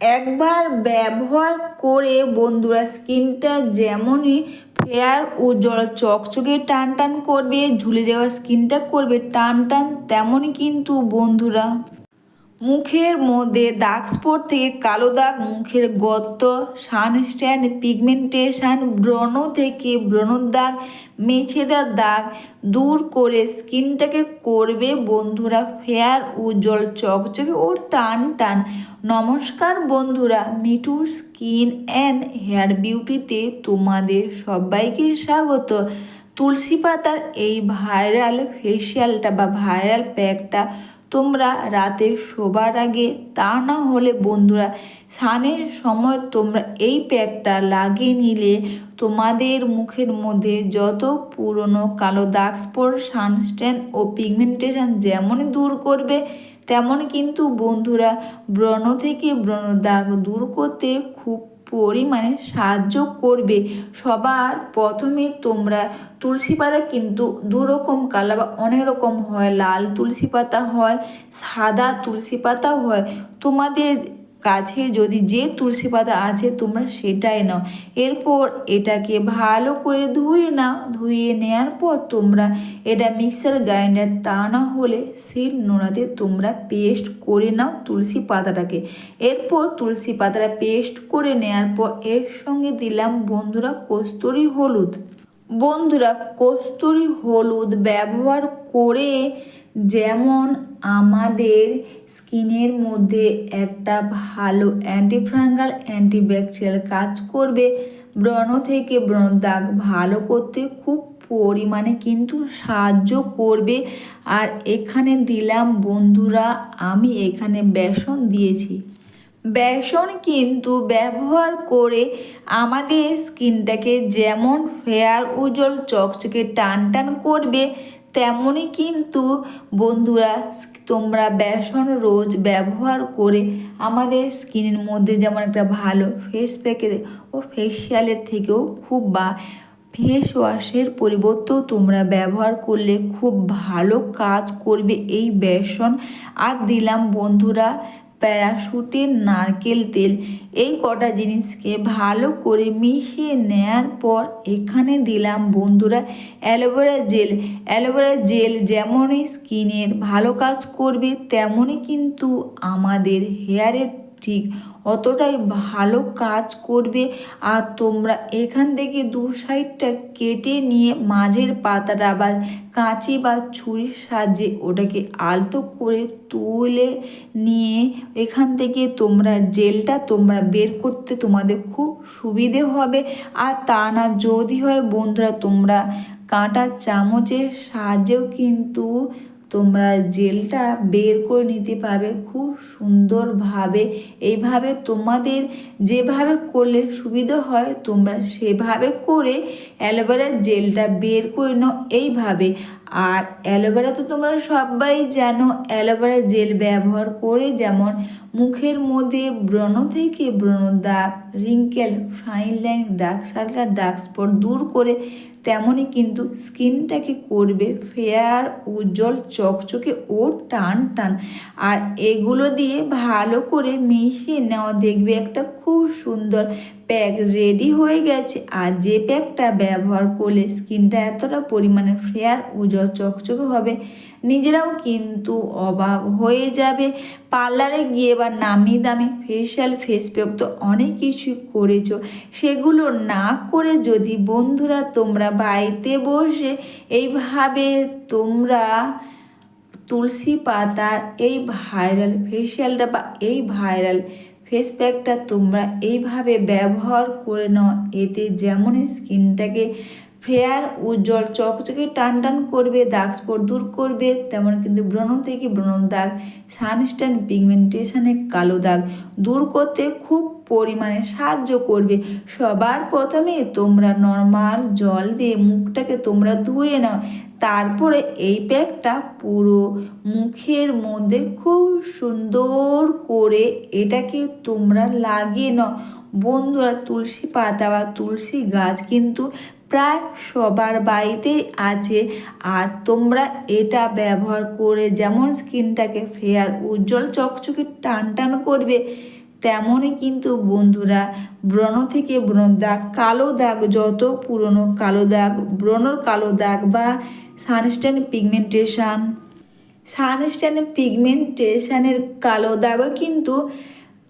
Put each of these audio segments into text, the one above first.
একবার ব্যবহার করে বন্ধুরা স্কিনটা যেমনই ফেয়ার উজ্জ্বল চকচকে টান টান করবে, ঝুলে যাওয়া স্কিনটা করবে, টান টান, তেমনই কিন্তু বন্ধুরা। মুখের মধ্যে দাগ স্পট থেকে কালো দাগ মুখের গর্ত, সানস্ট্যান্ড, পিগমেন্টেশন, ব্রণ থেকে ব্রণর দাগ মেছেদার দাগ দূর করে স্কিনটাকে করবে বন্ধুরা। ফেয়ার উজ্জ্বল চকচকে ও টান টান। নমস্কার বন্ধুরা, মিঠুর স্কিন অ্যান্ড হেয়ার বিউটিতে তোমাদের সবাইকে স্বাগত। তুলসী পাতার এই ভাইরাল ফেসিয়ালটা বা ভাইরাল প্যাকটা তোমরা রাতে শোবার আগে তা না হলে বন্ধুরা, স্নানের সময় তোমরা এই প্যাকটা লাগিয়ে নিলে তোমাদের মুখের মধ্যে যত পুরনো কালো দাগ সানস্ট্যান ও পিগমেন্টেশন যেমন দূর করবে তেমন কিন্তু বন্ধুরা ব্রণ থেকে ব্রণ দাগ দূর করতে খুব পরিমাণে সাহায্য করবে। সবার প্রথমে তোমরা তুলসী পাতা কিন্তু দুরকম কালার বা অনেক রকম হয়। লাল তুলসী পাতা হয়, সাদা তুলসী পাতাও হয়। তোমাদের কাছে যদি যে তুলসী পাতা আছে, তোমরা সেটাই নাও। এরপর এটাকে ভালো করে ধুয়ে নাও। ধুয়ে নেওয়ার পর তোমরা এটা মিক্সার গ্রাইন্ডার তা না হলে শিল নোড়াতে তোমরা পেস্ট করে নাও তুলসী পাতাটাকে। এরপর তুলসী পাতাটা পেস্ট করে নেওয়ার পর এর সঙ্গে দিলাম বন্ধুরা কস্তুরি হলুদ। বন্ধুরা, কস্তুরি হলুদ ব্যবহার করে যেমন আমাদের স্কিনের মধ্যে একটা ভালো অ্যান্টিফ্রাঙ্গাল অ্যান্টিব্যাকটেরিয়াল কাজ করবে, ব্রণ থেকে ব্রণ দাগ ভালো করতে খুব পরিমাণে কিন্তু সাহায্য করবে। আর এখানে দিলাম বন্ধুরা, আমি এখানে বেসন দিয়েছি। বেসন কিন্তু ব্যবহার করে আমাদের স্কিনটাকে যেমন ফেয়ার উজ্জ্বল চকচকে টান টান করবে তেমনই কিন্তু বন্ধুরা তোমরা বেসন রোজ ব্যবহার করে আমাদের স্কিনের মধ্যে যেমন একটা ভালো ফেস প্যাকের ও ফেসিয়ালের থেকেও খুব বা ফেস ওয়াশের পরিবর্তেও তোমরা ব্যবহার করলে খুব ভালো কাজ করবে এই বেসন। আর দিলাম বন্ধুরা প্যারাশুটের নারকেল তেল এই কটা জিনিসকে ভালো করে মিশিয়ে নেয়ার পর এখানে দিলাম বন্ধুরা অ্যালোভেরা জেল। অ্যালোভেরা জেল যেমনই স্কিনের ভালো কাজ করবে, তেমনই কিন্তু আমাদের হেয়ারের ঠিক অতটাই ভালো কাজ করবে। আর তোমরা এখান থেকে দু সাইডটা কেটে নিয়ে মাঝের পাতাটা বা কাঁচি বা ছুরির সাহায্যে ওটাকে আলতো করে তুলে নিয়ে এখান থেকে তোমরা জেলটা তোমরা বের করতে তোমাদের খুব সুবিধে হবে। আর তা না যদি হয় বন্ধুরা তোমরা কাঁটা চামচের সাহায্যেও কিন্তু তোমরা জেলটা বের করে নিতে পারবে খুব সুন্দরভাবে। এইভাবে তোমাদের যেভাবে করলে সুবিধা হয়, তোমরা সেভাবে করে অ্যালোভেরার জেলটা বের করে নাও। এইভাবে আর অ্যালোভেরা তো তোমরা সবাই জানো, অ্যালোভেরা জেল ব্যবহার করে যেমন মুখের মধ্যে ব্রণ থেকে ব্রণ দাগ wrinkle fine line dark circle dark spot দূর করে তেমনই কিন্তু স্কিনটাকে করবে ফেয়ার উজ্জ্বল, চকচকে ও টান টান। আর এগুলো দিয়ে ভালো করে মিশিয়ে নেওয়া দেখবে একটা খুব সুন্দর প্যাক রেডি হয়ে গেছে আর যে প্যাকটা ব্যবহার করলে স্কিনটা এতটা পরিমাণে ফেয়ার উজ্জ্বল, চকচকে হবে, নিজেরাও কিন্তু অবাক হয়ে যাবে। পার্লারে গিয়ে বা নামি দামি ফেশিয়াল ফেস প্যাক তো অনেক কিছু করেছ। সেগুলো না করে যদি বন্ধুরা তোমরা বাড়িতে বসে এইভাবে তোমরা তুলসী পাতার এই ভাইরাল ফেসিয়ালটা বা এই ভাইরাল ফেস প্যাকটা তোমরা এইভাবে ব্যবহার করে নাও। এতে যেমন স্কিনটাকে ফেয়ার উজ্জ্বল, চকচকে টান টান করবে, দাগ স্পট দূর করবে, তেমন কিন্তু ব্রণ থেকে ব্রণ দাগ সানস্ট্যান পিগমেন্টেশনে কালো দাগ দূর করতে খুব পরিমাণে সাহায্য করবে। সবার প্রথমে তোমরা নর্মাল জল দিয়ে মুখটাকে তোমরা ধুয়ে নাও। তারপরে এই প্যাকটা পুরো মুখের মধ্যে খুব সুন্দর করে এটাকে তোমরা লাগিয়ে নাও। বন্ধুরা, তুলসী পাতা বা তুলসী গাছ কিন্তু প্রায় সবার বাড়িতে আছে। আর তোমরা এটা ব্যবহার করে যেমন স্কিনটাকে ফেয়ার, উজ্জ্বল, চকচকে টান টান করবে তেমনই কিন্তু বন্ধুরা, ব্রণ থেকে ব্রণ দাগ, কালো দাগ, যত পুরনো কালো দাগ, ব্রণর কালো দাগ বা সানস্টেন পিগমেন্টেশন। সানস্টেন পিগমেন্টেশনের কালো দাগও কিন্তু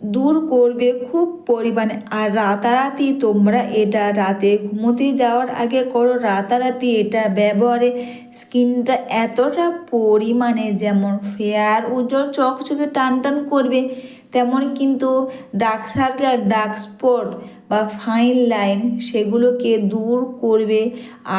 দূর করবে খুব পরিমাণে। আর রাতারাতি তোমরা এটা রাতে ঘুমোতে যাওয়ার আগে করো। রাতারাতি এটা ব্যবহারে স্কিনটা এতটা পরিমাণে যেমন ফেয়ার, উজ্জ্বল, চকচকে টান টান করবে। তেমন কিন্তু ডার্ক সার্কেল ডার্ক স্পট বা ফাইন লাইন সেগুলোকে দূর করবে।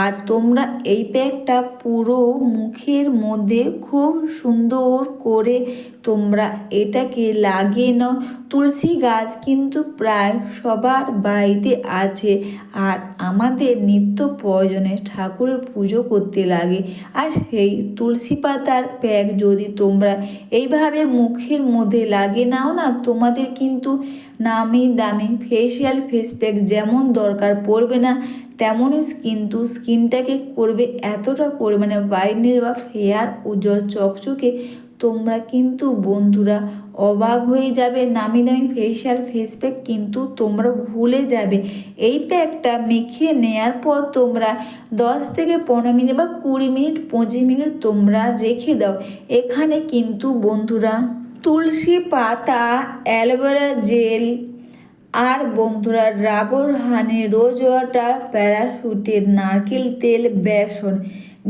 আর তোমরা এই প্যাকটা পুরো মুখের মধ্যে খুব সুন্দর করে তোমরা এটাকে লাগিয়ে নাও। তুলসী গাছ কিন্তু প্রায় সবার বাড়িতে আছে। আর আমাদের নিত্য প্রয়োজনে ঠাকুরের পুজো করতে লাগে। আর সেই তুলসী পাতার প্যাক যদি তোমরা এইভাবে মুখের মধ্যে লাগে নাও না, তোমাদের কিন্তু নামি দামি ফেসিয়াল ফেস প্যাক যেমন দরকার পড়বে না, তেমনই কিন্তু স্কিনটাকে করবে এতটা পরিমাণে ব্রাইটনেস বা ফেয়ার উজ্জ্বল চকচকে, তোমরা কিন্তু বন্ধুরা অবাক হয়ে যাবে। নামি দামি ফেসিয়াল ফেস প্যাক কিন্তু তোমরা ভুলে যাবে। এই প্যাকটা মেখে নেয়ার পর তোমরা দশ থেকে পনেরো মিনিট বা কুড়ি মিনিট, পঁচিশ মিনিট তোমরা রেখে দাও। এখানে কিন্তু বন্ধুরা তুলসী পাতা, অ্যালোভেরা জেল, আর বন্ধুরা রাবর হানি রোজ ওয়াটার প্যারাশুটের নারকেল তেল, বেসন,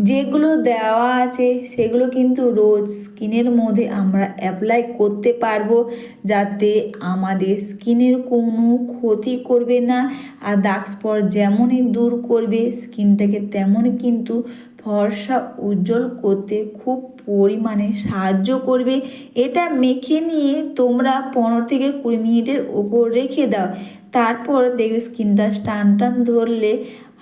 যেগুলো দেওয়া আছে, সেগুলো কিন্তু রোজ স্কিনের মধ্যে আমরা অ্যাপ্লাই করতে পারব, যাতে আমাদের স্কিনের কোনো ক্ষতি করবে না, আর দাগ স্পট যেমনই দূর করবে, স্কিনটাকে তেমনই কিন্তু ফর্সা উজ্জ্বল করতে খুব পরিমাণে সাহায্য করবে। এটা মেখে নিয়ে তোমরা পনেরো থেকে কুড়ি মিনিটের ওপর রেখে দাও। তারপর দেখবে স্কিনটা টান টান ধরলে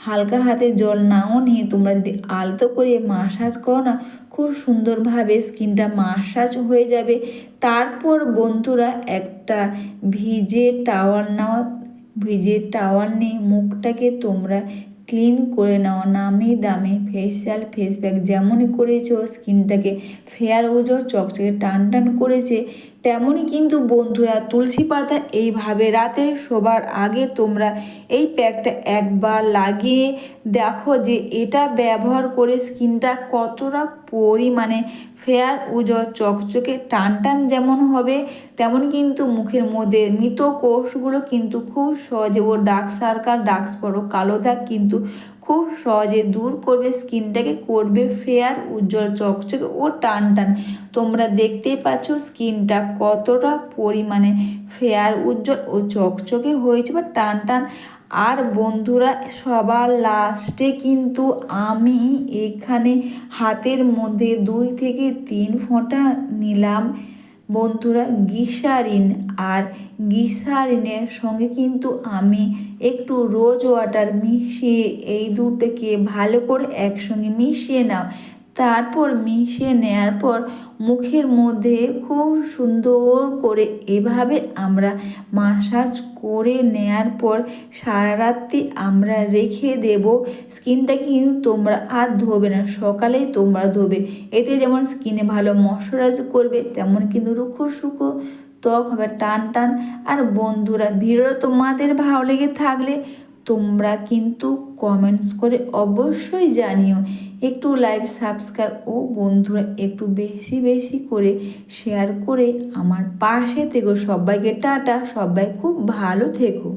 হালকা হাতে জল নাও নিয়ে তোমরা যদি আলতো করে মাসাজ করো না, খুব সুন্দরভাবে স্কিনটা মাসাজ হয়ে যাবে। তারপর বন্ধুরা একটা ভিজে টাওয়াল নেওয়া ভিজে টাওয়াল নিয়ে মুখটাকে তোমরা ক্লিন করে নাও। নামি দামি ফেসিয়াল ফেস প্যাক যেমনই করেছ, স্কিনটাকে ফেয়ার উজো চকচকে টান টান করেছে, তেমনই কিন্তু বন্ধুরা তুলসী পাতা এইভাবে রাতে শোবার আগে তোমরা এই প্যাকটা একবার লাগিয়ে দেখো যে এটা ব্যবহার করে স্কিনটা কতটা পরিমাণে ফেয়ার উজ্জ্বল চকচকে টান টান যেমন হবে, তেমন কিন্তু মুখের মধ্যে মৃত কোষগুলো কিন্তু খুব সহজে ও ডার্ক সার্কাল, ডার্ক স্পট কালো দাগ কিন্তু খুব সহজে দূর করবে, স্কিনটাকে করবে ফেয়ার, উজ্জ্বল চকচকে ও টান টান তোমরা দেখতেই পাচ্ছ স্কিনটা কতটা পরিমাণে ফেয়ার, উজ্জ্বল ও চকচকে হয়েছে বা টান টান আর বন্ধুরা, সবার লাস্টে কিন্তু আমি এখানে হাতের মধ্যে দুই থেকে তিন ফোঁটা নিলাম। বন্ধুরা, গিসারিন আর গিসারিনের সঙ্গে কিন্তু আমি একটু রোজ ওয়াটার মিশিয়ে এই দুটোকে ভালো করে একসঙ্গে মিশিয়ে নাও। তারপর মিশিয়ে নেওয়ার পর মুখের মধ্যে খুব সুন্দর করে এভাবে আমরা মাসাজ করে নেয়ার পর সারা রাত্রি আমরা রেখে দেব। স্কিনটা কিন্তু তোমরা আর ধোবে না, সকালেই তোমরা ধোবে। এতে যেমন স্কিনে ভালো ময়শ্চারাইজ করবে, তেমন কিন্তু রুখো সুখো ত্বক হবে, টান টান। আর বন্ধুরা ভিডিও তোমাদের ভালো লেগে থাকলে তোমরা কিন্তু কমেন্টস করে অবশ্যই জানিও। একটু লাইভ সাবস্ক্রাইব ও বন্ধুরা একটু বেশি বেশি করে শেয়ার করে আমার পাশে থেকো। সবাইকে টাটা, সবাই খুব ভালো থেকো।